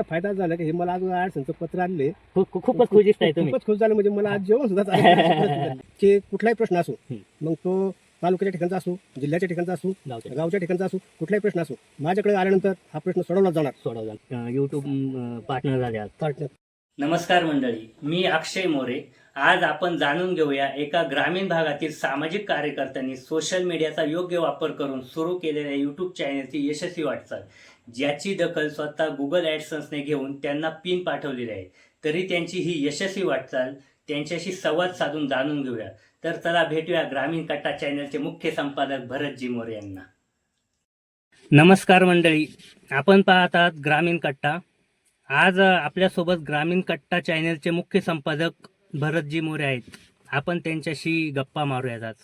त्याचा फायदा झाला की हे मला आज अडचणचं पत्र आणले खूप खूप- खूपच खुश दिसताय तुम्ही. खूपच खुश झालं म्हणजे मला आज जेवण सुद्धा. की कुठलाही प्रश्न असो. मग तो तालुक्याच्या ठिकाणचा असो जिल्ह्याच्या ठिकाणचा असो गावच्या ठिकाणचा असो कुठलाही प्रश्न असो माझ्याकडे आल्यानंतर हा प्रश्न सोडवला जाणार. सोडवला युट्यूब पार्टनर झाले आज. पार्टनर नमस्कार मंडळी मी अक्षय मोरे. आज आपण जाणून घेऊया एका ग्रामीण भागातील सामाजिक कार्यकर्त्यांनी सोशल मीडियाचा योग्य वापर करून सुरू केलेल्या युट्यूब चॅनलची यशस्वी वाटचाल. ज्याची दखल स्वतः गुगल ॲडसन्सने घेऊन त्यांना पिन पाठवलेली आहे. तरी त्यांची ही यशस्वी वाटचाल त्यांच्याशी संवाद साधून जाणून घेऊया. तर चला भेटूया ग्रामीण कट्टा चॅनलचे मुख्य संपादक भरतजी मोरे यांना. नमस्कार मंडळी. आपण पाहत आहात ग्रामीण कट्टा. आज आपल्यासोबत ग्रामीण कट्टा चॅनलचे मुख्य संपादक भरतजी मोरे आहेत. आपण त्यांच्याशी गप्पा मारूयात आज.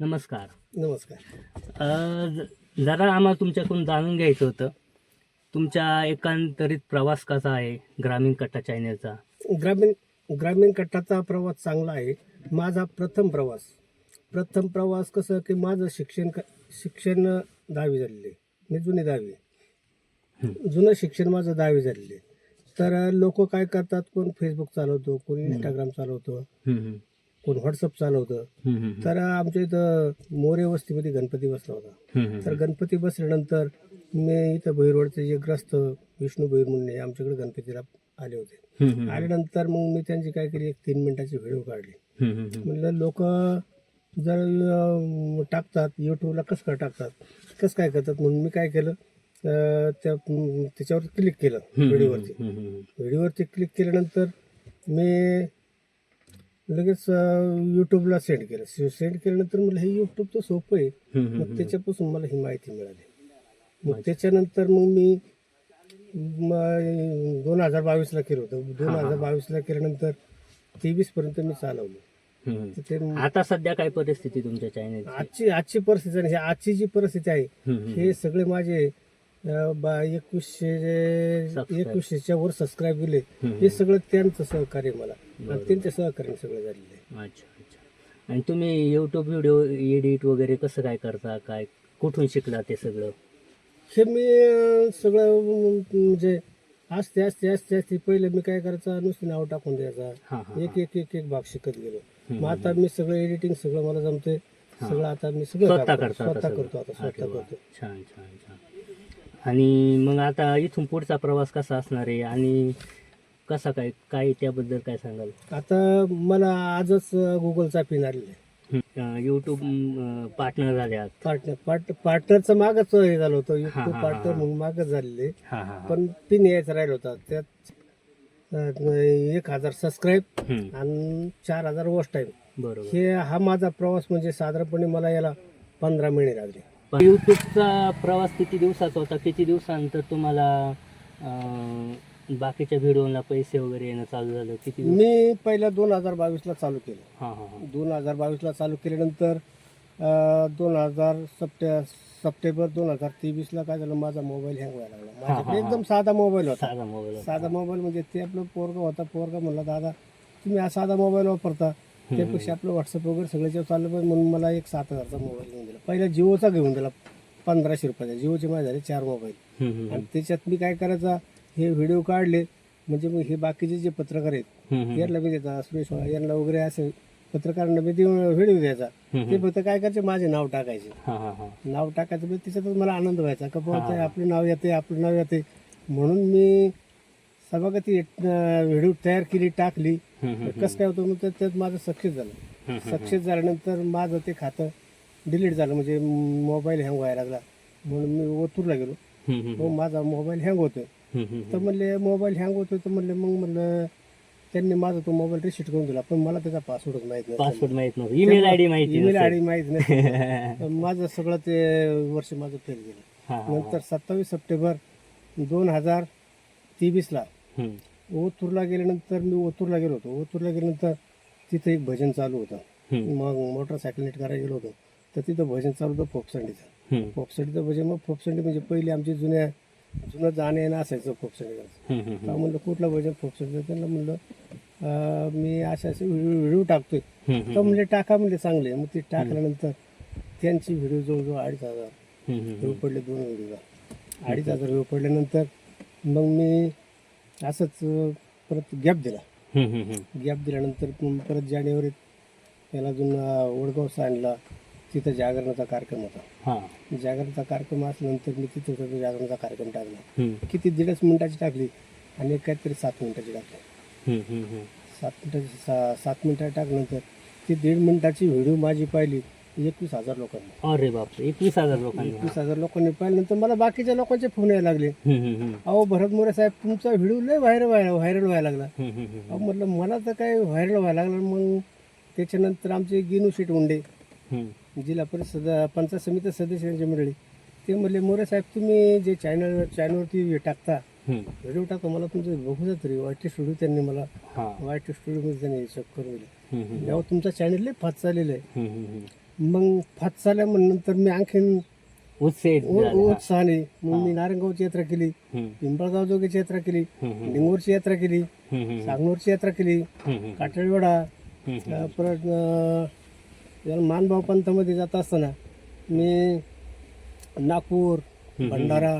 नमस्कार. नमस्कार. जरा आम्हाला तुमच्याकडून जाणून घ्यायचं होतं. तुमच्या एकंदरीत प्रवास कसा आहे ग्रामीण कट्टा चॅनलचा? ग्रामीण ग्रामीण कट्टाचा प्रवास चांगला आहे. माझा प्रथम प्रवास. प्रथम प्रवास कसं की माझं शिक्षण क- शिक्षण दहावी झालेले मी जुनी दहावी जुनं शिक्षण माझं दहावी झालेले तर लोक काय करतात कोण फेसबुक चालवतो कोण इंस्टाग्राम चालवतो हम्म, हम्म. कोण व्हॉट्सअप चालवतं. हम्म, हम्म. तर आमच्या इथं मोरे वस्तीमध्ये गणपती बसला होता. हम्म, हम्म. तर गणपती बसल्यानंतर मी इथं भैरवडचे जे ग्रस्त विष्णू भैर म्हणून आहे, आमच्याकडे गणपतीला आले होते. हम्म, हम्म. आल्यानंतर मग मी त्यांची काय केली एक तीन मिनिटाची व्हिडिओ काढली. हम्म, हम्म, हम्म. म्हणलं लोक जर अं, टाकतात यूट्यूबला कसं काय टाकतात? कसं काय करतात? म्हणून मी काय केलं अं, त्या अं, त्याच्यावर क्लिक केलं हम्म, व्हिडिओवरती. हम्म, हम्म. व्हिडिओवरती क्लिक केल्यानंतर मी लगेच यूट्यूबला सेंड केलं. सेंड केल्यानंतर मला हे यूट्यूब तर सोपं आहे. हम्म, हम्म, मग त्याच्यापासून मला ही माहिती मिळाली. मग त्याच्यानंतर मग मी दोन हजार बावीसला केलं होतं. दोन हजार बावीसला केल्यानंतर तेवीस पर्यंत मी चालवलं. हम्म. तर ते आता सध्या काय परिस्थिती तुमच्या चॅनलची आजची आजची परिस्थिती आणि ही आजची जी परिस्थिती आहे. हे सगळे माझे अं, बा एकवीसशे Subscribe. एकवीसशेच्या वर सबस्क्राईब गेले हम्म. हे सगळं त्यांचं सहकार्य मला. आणि त्यांच्या सहकार्याने सगळं झालेलं आहे. अच्छा अच्छा. आणि तुम्ही यूट्यूब व्हिडिओ एडिट वगैरे कसं काय करता? काय कुठून शिकला ते सगळं? हे मी अं, सगळं म्हणजे असते असते असते असते पहिले मी काय करायचं नुसतं नाव टाकून द्यायचा. हां एक एक एक एक भाग शिकत गेलो. मग आता मी सगळं एडिटिंग सगळं मला जमते सगळं आता मी सगळं स्वतः काम करतो. करता आता स्वतः सगळं? करतो आता अरे स्वतः वा. करतो. छान छान छान. आणि मग आता इथून पुढचा प्रवास कसा असणार आहे? आणि कसा काय काय त्याबद्दल काय सांगाल? आता मला आजच गुगलचा पिन आलेला आहे. यूट्यूब पार्टनर झाले पार्टनर पार्ट पार्टनरचं मागच हे झालं होतं. युट्यूब हा, पार्टनर. म्हणून मागच झालेले. हां हां हां. पण पिन यायचा राहिला होता. त्यात अं, एक हजार सबस्क्राईब हम्म, आणि चार हजार वॉच टाईम बरोबर. हे हा माझा प्रवास म्हणजे साधारणपणे मला याला पंधरा महिने लागले. पण यूट्यूबचा प्रवास किती दिवसाचा होता? किती दिवसानंतर तुम्हाला अं, बाकीच्या व्हिडिओला पैसे वगैरे येणं चालू झालं? किती मी पहिला दोन हजार बावीसला चालू केलं. हां हां हां. दोन हजार बावीसला चालू केल्यानंतर दोन हजार सप्टे सप्टेंबर दोन हजार तेवीसला काय झालं माझा मोबाईल हँग व्हायला लागला. माझ्याकडे. एकदम साधा मोबाईल होता. साधा मोबाईल साधा मोबाईल म्हणजे ते आपलं पोरगा होता. पोरगा म्हणला दादा तुम्ही हा साधा मोबाईल वापरता. त्यापेक्षा आपलं व्हॉट्सअप वगैरे सगळ्याच्या चाललं पाहिजे म्हणून मला एक सात हजारचा मोबाईल घेऊन दिला. पहिला जिओचा घेऊन दिला पंधराशे रुपयाचा. जिओचे माझे झाले चार मोबाईल. आणि त्याच्यात मी काय करायचा हे व्हिडिओ काढले म्हणजे मग हे बाकीचे जे पत्रकार आहेत यांना मी द्यायचा सुरेश यांना वगैरे असे पत्रकारांना मी देऊन व्हिडिओ द्यायचा. ते फक्त काय करायचे माझे नाव टाकायचे. नाव टाकायचं म्हणजे त्याच्यातच मला आनंद व्हायचा का बाबा आपलं नाव येते आपलं नाव येते. म्हणून मी सभागती व्हिडिओ तयार केली टाकली. कसं काय होतं मग त्यात माझं सक्सेस झालं. सक्सेस झाल्यानंतर माझं ते खातं डिलीट झालं म्हणजे मोबाईल हँग व्हायला लागला. म्हणून मी ओतूरला गेलो. मग माझा मोबाईल हँग होतोय. तर म्हणले मोबाईल हँग होतोय. तर म्हणले मग म्हणलं त्यांनी माझा तो मोबाईल रिसेट करून दिला. पण मला त्याचा पासवर्डच माहीत नाही पासवर्ड माहीत नव्हतं. ईमेल आय डी माहिती ईमेल नसेल. आय डी माहीत नाही तर माझं सगळं ते वर्ष माझं फेल गेलं. नंतर सत्तावीस सप्टेंबर दोन हजार तेवीसला ओतूरला गेल्यानंतर मी ओतूरला गेलो होतो. ओतूरला गेल्यानंतर तिथं एक भजन चालू होतं. मग मोटरसायकल नीट करायला गेलो होतो. तर तिथं भजन चालू होतं फोपसंडीचं फोपसंडीचं भजन मग फोपसंडी म्हणजे पहिली आमची जुन्या जुनं जाणं येणं असायचं तर म्हणलं कुठलं भजन फोपसंडीचं त्यांना म्हणलं अं, मी असे असे व्हिडिओ टाकतोय. तर म्हणजे टाका म्हणजे चांगले. मग ते टाकल्यानंतर त्यांची व्हिडिओ जवळजवळ अडीच हजार. व्ह्यू पडले दोन व्हिडिओला अडीच हजार व्ह्यू पडल्यानंतर मग मी असंच अं, परत गॅप दिला. गॅप दिल्यानंतर परत जानेवारीत त्याला अजून अं, वडगाव आणला. तिथं जागरणाचा कार्यक्रम होता हा जागरणाचा कार्यक्रम असल्यानंतर मी तिथं तो जागरणाचा कार्यक्रम टाकला हम्म, किती दीडच मिनिटाची टाकली आणि एक काहीतरी सात मिनिटाची टाकली हम्म, हम्म, हम्म. सात मिनिटाची सा सात मिनिटाची टाकल्यानंतर ती दीड मिनिटाची व्हिडिओ माझी पाहिली एकवीस हजार लोकांनी अरे बापरे एकवीस हजार लोकांनी. एकवीस हजार लोकांनी पाहिल्यानंतर मला बाकीच्या लोकांचे फोन यायला लागले हम्म, हम्म, हम्म. अहो भरत मोरे साहेब तुमचा व्हिडिओ लय व्हायरल व्हायला व्हायरल व्हायला लागला हम्म, हम्म, हम्म. अहो म्हटलं मला तर काय व्हायरल व्हायला लागलं मग त्याच्यानंतर आमचे गिनू शेट उंडे हम्म. जिल्हा परिषद पंचायत समिती सदस्यांची मंडळी. ते म्हणले मोरे साहेब तुम्ही जे चॅनल चॅनलवरती टाकता हम्म. व्हिडिओ टाकता मला तुमचं बघू तरी वाईट स्टुडिओ त्यांनी मला हा. वाईट स्टुडिओमध्ये त्यांनी चेक करून दिले. जेव्हा तुमचा चॅनल लय फास्ट चाललेलं आहे हम्म, हम्म, हम्म. मग फास्ट चालल्यानंतर मी आणखीन. उत्साहाने मग मी नारायणगावची यात्रा केली पिंपळगाव जोगीची यात्रा केली लिंगोरची यात्रा केली सागनूरची यात्रा केली काटळवेडा परत याला मानभाव पंथामध्ये जात असताना मी नागपूर भंडारा.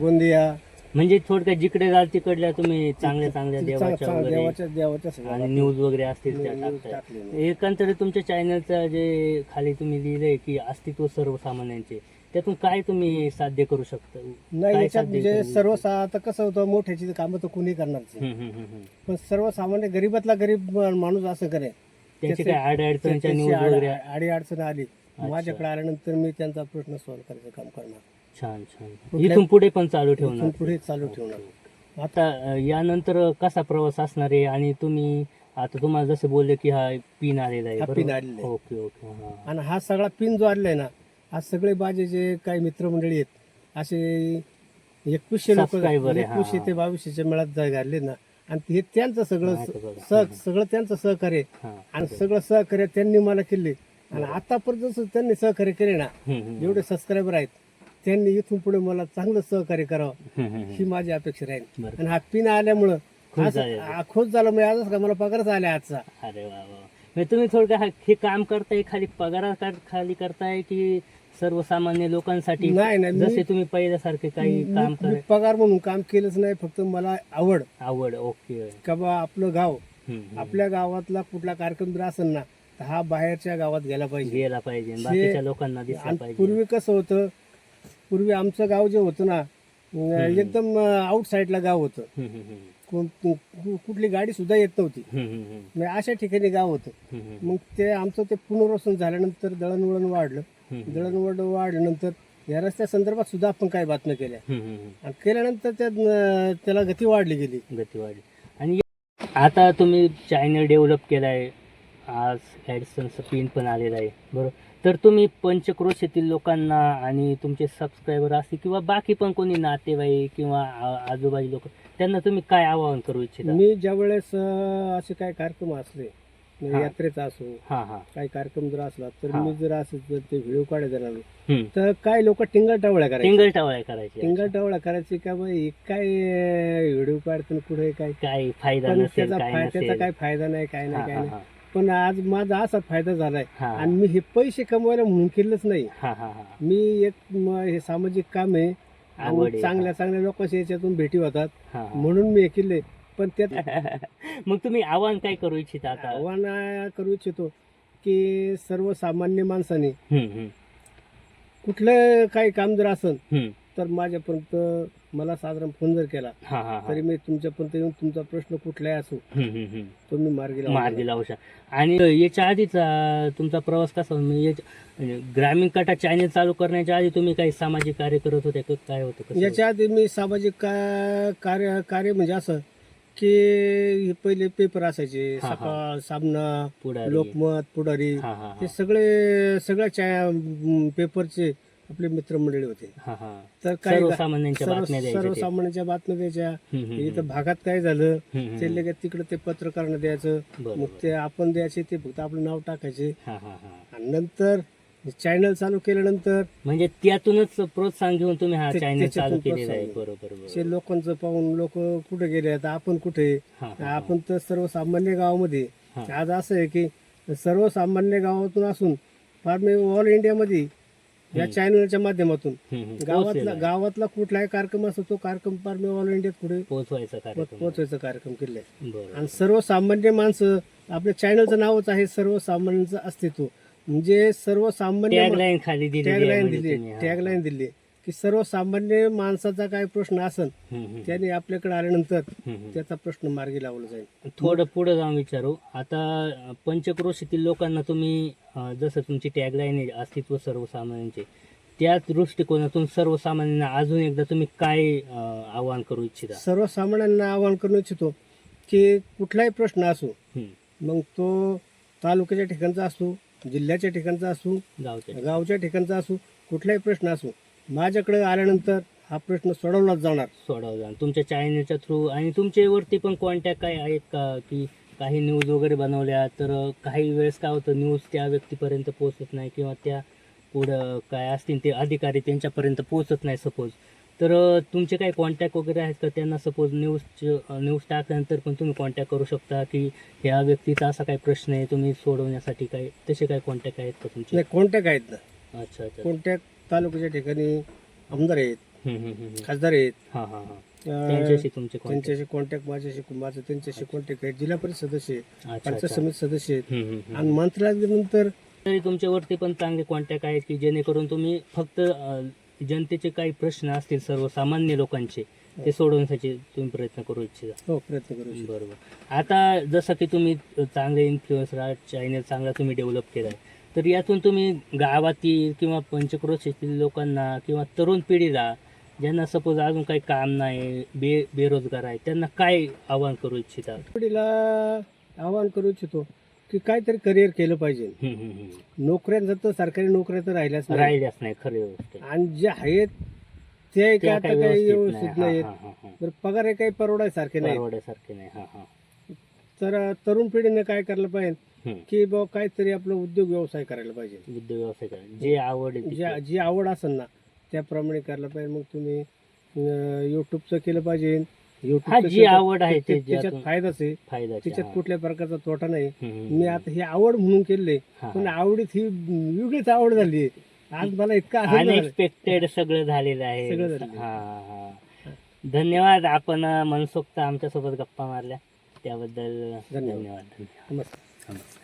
गोंदिया म्हणजे थोडक्यात जिकडे जाल तिकडल्या तुम्ही चांगल्या चांगल्या चांग- देवाच्या देवाच्या देवाच्या आणि न्यूज वगैरे असतील त्या. एकंदरीत तुमच्या चॅनलचं जे खाली तुम्ही लिहिलंय की अस्तित्व सर्वसामान्यांचे त्यातून काय तुम्ही साध्य करू शकता नाही याच्यात म्हणजे करू? सर्व आता कसं होतं मोठ्याची कामं तर कोणी करणार. पण सर्वसामान्य गरीबातला गरीब माणूस असं करे त्यांची अडचणच्या वगैरे? आडी अडचण आली. माझ्याकडे आल्यानंतर मी त्यांचा प्रश्न सॉल्व्ह करायचं काम करणार. छान छान. कुठल्या- इथून पुढे पण चालू ठेवणार? इथून पुढे चालू ठेवणार. आता अ, यानंतर कसा प्रवास असणार आहे? आणि तुम्ही आता तुम्हाला जसं बोलले की हा पिन आलेला आहे हा pin आलेला आहे. ओके ओके हा. आणि हा सगळा पिन जो आलेला आहे ना हा सगळे माझे जे काही मित्रमंडळी आहेत असे एकवीसशे लोक Subscriber आहे, हा, एकवीसशे. ते बावीसशेच्या मेळात घालले ना आणि हे त्यांचं सगळं. सह सगळं त्यांचं सहकार्य. आणि सगळं सहकार्य त्यांनी मला केले आणि आतापर्यंत जसं त्यांनी सहकार्य केले ना जेवढे सबस्क्रायबर आहेत त्यांनी इथून पुढे मला चांगलं सहकार्य करावं. ही माझी अपेक्षा राहील. आणि हा पिन आल्यामुळं खुश झाले. आ, खुश झालं मी आजच का? मला पगारच आला आजचा. अरे वा म्हणजे तुम्ही हा- हे काम करताय खाली पगारा खाली करताय की सर्वसामान्य लोकांसाठी नाही, नाही, मी- जसे तुम्ही पहिल्यासारखे काही काम मी कर पगार म्हणून काम केलंच नाही फक्त मला आवड आवड ओके का बा आपलं गाव. आपल्या गावातला कुठला कार्यक्रम जर असेल ना तर हा बाहेरच्या गावात गेला पाहिजे गेला पाहिजे बाकीच्या लोकांना दिसला आणि पाहिजे पूर्वी कसं होतं पूर्वी आमचं गाव जे होतं ना अं, एकदम आउट साईडला गाव होतं हम्म, हम्म, हम्म. कु- कु- कुठली गाडी सुद्धा येत नव्हती हम्म, हम्म, हम्म. म्हणजे अशा ठिकाणी गाव होतं हम्म, हम्म. मग ते आमचं ते पुनर्वसन झाल्यानंतर दळणवळण वाढलं. दळणवळण वाढल्यानंतर या रस्त्या संदर्भात सुद्धा आपण काही बातम्या केल्या. आणि केल्यानंतर त्या त्याला गती वाढली गेली. गती वाढली. आणि आता तुम्ही चॅनल डेव्हलप केलाय. आज ॲडसनचं पिन पण आलेलं आहे. बरोबर तर तुम्ही पंचक्रोशीतील लोकांना आणि तुमचे सबस्क्रायबर असतील किंवा बाकी पण कोणी नातेवाईक किंवा आजूबाजू लोक त्यांना तुम्ही काय आवाहन करू इच्छिता? मी ज्या वेळेस असे काही कार्यक्रम असले यात्रेचा असो हा हा. काही कार्यक्रम जर असला तर. मी जर असं जर ते व्हिडिओ काढायला लागलो हम्म. तर काही लोक टिंगल टावळ्या करायचे? टिंगल टावळ्या करायची टिंगल टावळ्या करायची का बाई काय व्हिडिओ काढताना कुठे काय? काय फायदा त्याचा काय त्याचा काय फायदा नाही काय नाही काय नाही. पण आज माझा असा फायदा झालाय. आणि मी हे पैसे कमवायला म्हणून केलंच नाही. मी एक हे सामाजिक काम आहे. आणि चांगल्या चांगल्या लोकांशी याच्यातून भेटी होतात. म्हणून मी हे केले पण त्यात मग तुम्ही आव्हान काय करू इच्छिता आता आव्हान करू इच्छितो की सर्वसामान्य माणसाने हम्म, हम्म, कुठलं काही काम जर असेल हम्म. तर माझ्यापर्यंत मला साधारण फोन जर केला हा, हा, हा. तरी मी तुमच्यापर्यंत येऊन तुमचा प्रश्न कुठलाही असो हम्म, हम्म, हम्म. तो मी मार्गी. मार्गी लावू शकता आणि याच्या आधीचा तुमचा प्रवास कसा होता? म्हणजे याच्या- म्हणजे ग्रामीण कटा चॅनल चालू करण्याच्या आधी तुम्ही काही सामाजिक कार्य करत होते का? काय होतं कसं याच्या आधी मी सामाजिक का- कार्य कार्य म्हणजे असं की हे पहिले पेपर असायचे. हा, हा. सकाळ सामना? पुढारी. लोकमत पुढारी. हा हा हे. सगळे सगळ्या चा- पेपरचे आपले मित्रमंडळी होते. हा हा. तर काही सर्वसामान्यांच्या सर्व- बातम्या द्यायच्या ते. सर्वसामान्यांच्या बातम्या द्यायच्या. हम्म, हम्म, इथं भागात काय झालं? हम्म, हम्म. ते लगेच तिकडे ते पत्रकारांना द्यायचं. बरोबर. मग ते आपण द्यायचे ते फक्त आपलं नाव टाकायचे. हा हा हा. आणि नंतर चॅनल चालू केल्यानंतर म्हणजे त्यातूनच प्रोत्साहन घेऊन तुम्ही हा ते- चॅनल त्याच्यातून चालू केलेला आहे. प्रोत्साहन. बरोबर बरोबर. ते लोकांचं पाहून लोक कुठे गेले आता आपण कुठे? हा, हा, हा. आपण तर सर्वसामान्य गावामध्ये. हा. आज असं आहे की सर्वसामान्य गावातून असून फार मी ऑल इंडियामध्ये या चॅनलच्या माध्यमातून. हम्म, हम्म. गावातला आहे. गावातला कुठलाही कार्यक्रम असतो तो कार्यक्रम पार मी ऑल इंडियात पुढे पोहोचवायचा कार्यक्रम. पोहोचवायचा कार्यक्रम केले बरोबर. आणि सर्वसामान्य माणसं आपल्या चॅनलचं नावच आहे सर्वसामान्यांचं अस्तित्व. म्हणजे सर्वसामान्य टॅगलाईन खाली दिली टॅगलाईन दिली टॅगलाईन दिली की सर्वसामान्य माणसाचा काय प्रश्न असेल त्याने आपल्याकडे आल्यानंतर त्याचा प्रश्न मार्गी लावला जाईल. थोडं पुढे जाऊन विचारू. आता पंचक्रोशीतील लोकांना तुम्ही जसं तुमची टॅगलाईन आहे अस्तित्व सर्वसामान्यांचे त्या दृष्टिकोनातून सर्वसामान्यांना अजून एकदा तुम्ही काय आवाहन करू इच्छिता? सर्वसामान्यांना आवाहन करू इच्छितो की कुठलाही प्रश्न असो. मग तो तालुक्याच्या ठिकाणचा असो जिल्ह्याच्या ठिकाणचा असो गावच्या गावच्या ठिकाणचा असो कुठलाही प्रश्न असो माझ्याकडे आल्यानंतर हा प्रश्न सोडवलाच जाणार. सोडावं जाऊन तुमच्या चॅनलच्या थ्रू आणि तुमच्यावरती पण कॉन्टॅक्ट काय आहेत का? की काही न्यूज वगैरे बनवल्या तर काही वेळेस काय होतं न्यूज त्या व्यक्तीपर्यंत पोहोचत नाही किंवा त्या पुढं काय असतील ते अधिकारी त्यांच्यापर्यंत पोहोचत नाही सपोज तर तुमचे काही कॉन्टॅक्ट वगैरे आहेत का? त्यांना सपोज न्यूज न्यूज टाकल्यानंतर पण तुम्ही कॉन्टॅक्ट करू शकता की ह्या व्यक्तीचा असा काही प्रश्न आहे तुम्ही सोडवण्यासाठी काय तसे काही कॉन्टॅक्ट आहेत का तुमचे? नाही कॉन्टॅक्ट आहेत ना. अच्छा अच्छा. कॉन्टॅक्ट तालुक्याच्या ठिकाणी आमदार आहेत हम्म, हम्म, हम्म, हम्म. खासदार आहेत. हां हां हां. अं, त्यांच्याशी तुमचे कॉन्टॅक्ट त्यांच्याशी कॉन्टॅक्ट माझ्याशी माझं त्यांच्याशी कॉन्टॅक्ट आहेत. जिल्हा परिषद सदस्य आहेत अच्छा पंचायत अच्छा समिती सदस्य आहेत. हम्म, हम्म, हम्म. आणि मंत्रालयात गेल्यानंतर तरी तुमच्यावरती पण चांगले कॉन्टॅक्ट आहेत की जेणेकरून तुम्ही फक्त अ, जनतेचे काही प्रश्न असतील सर्वसामान्य लोकांचे ते सोडवण्यासाठी तुम्ही प्रयत्न करू इच्छिता? हो प्रयत्न करू इच्छितो. बरोबर. आता जसं की तुम्ही चांगले इन्फ्लुएन्सर आहात चॅनल चांगला तुम्ही डेव्हलप केला आहे तर यातून तुम्ही गावातील किंवा पंचक्रोशीतील लोकांना किंवा तरुण पिढीला ज्यांना सपोज अजून काही काम नाही बे बेरोजगार आहे त्यांना काय आवाहन करू इच्छिता? पिढीला आवाहन करू इच्छितो. की काहीतरी करिअर केलं पाहिजे. नोकऱ्यांचं तर सरकारी नोकऱ्या तर राहिल्याच नाही राहिल्याच नाही खरी गोष्ट. आणि जे आहेत ते काही आता काही व्यवस्थित नाही. नाहीत. तर पगार हे काही परवडायसारखे नाही परवड्यासारखे नाही हा हा तर तरुण पिढीने काय करायला पाहिजे. की बाबा काहीतरी आपलं उद्योग व्यवसाय करायला पाहिजे बुद्ध व्यवसाय करा जे आवड. जी आवड असेल ना त्याप्रमाणे करायला पाहिजे मग तुम्ही युट्यूबचं केलं पाहिजे हा जी आवड आहे ते त्याच्यात ज्यातून फायदाच आहे. फायदा त्याच्यात कुठल्या प्रकारचा तोटा नाही. मी आता ही आवड म्हणून केले पण आवडीत ही वेगळीच आवड झाली आज मला इतका आनंद झाला. अनएक्सपेक्टेड सगळं झालेलं आहे. सगळं झालेलं हा हा धन्यवाद. आपण अं, मनसोक्त आमच्यासोबत गप्पा मारल्या. त्याबद्दल धन्यवाद. धन्यवाद. नमस्कार. नमस्कार.